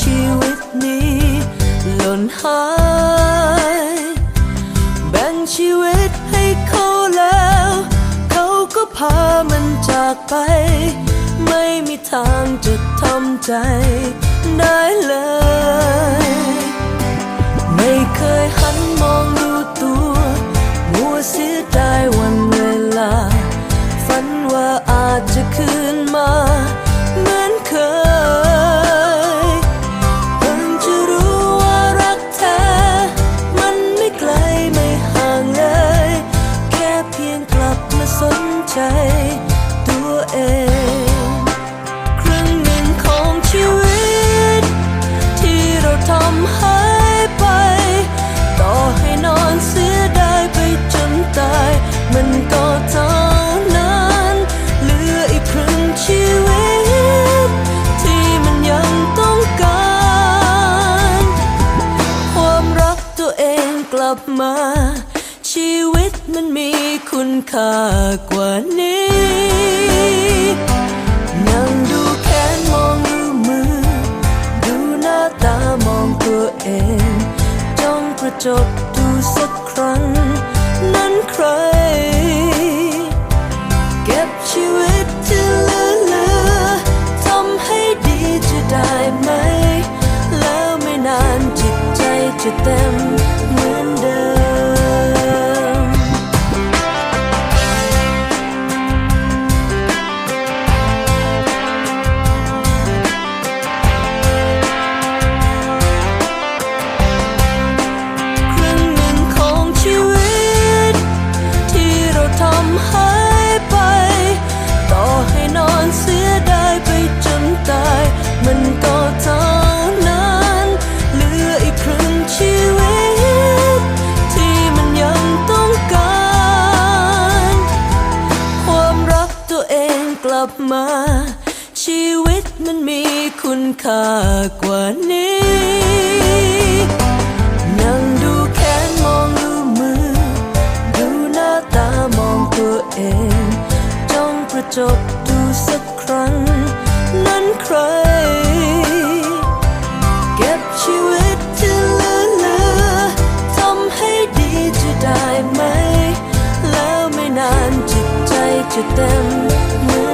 ชีวิตนี้หล่นหายแบ่งชีวิตให้เขาแล้ว เขาก็พามันจากไป ไม่มีทางจะทำใจได้เลย ไม่เคยหันมอง เองครึ่งหนึ่งของชีวิต ที่เราทำหายไป ต่อให้นอนเสียดายไปจนตาย มันก็เท่านั้นเหลืออีกครึ่งชีวิต ที่มันยังต้องการ ความรักตัวเองกลับมา มันมีคุณค่ากว่านี้นั่งดูแขนมองดูมือ ดูหน้าตามองตัวเองจ้องกระจกดูสักครั้ง นั้นใคร ลับมา ชีวิตมันมีคุณค่ากว่านี้นั่งดูแขนมองดูมือ ดูหน้าตามองตัวเองจ้องกระจกดูสักครั้ง นั้นใคร เก็บชีวิตที่เหลือเหลือทำให้ดีจะได้ไหม แล้วไม่นานจิตใจจะเต็มเหมือน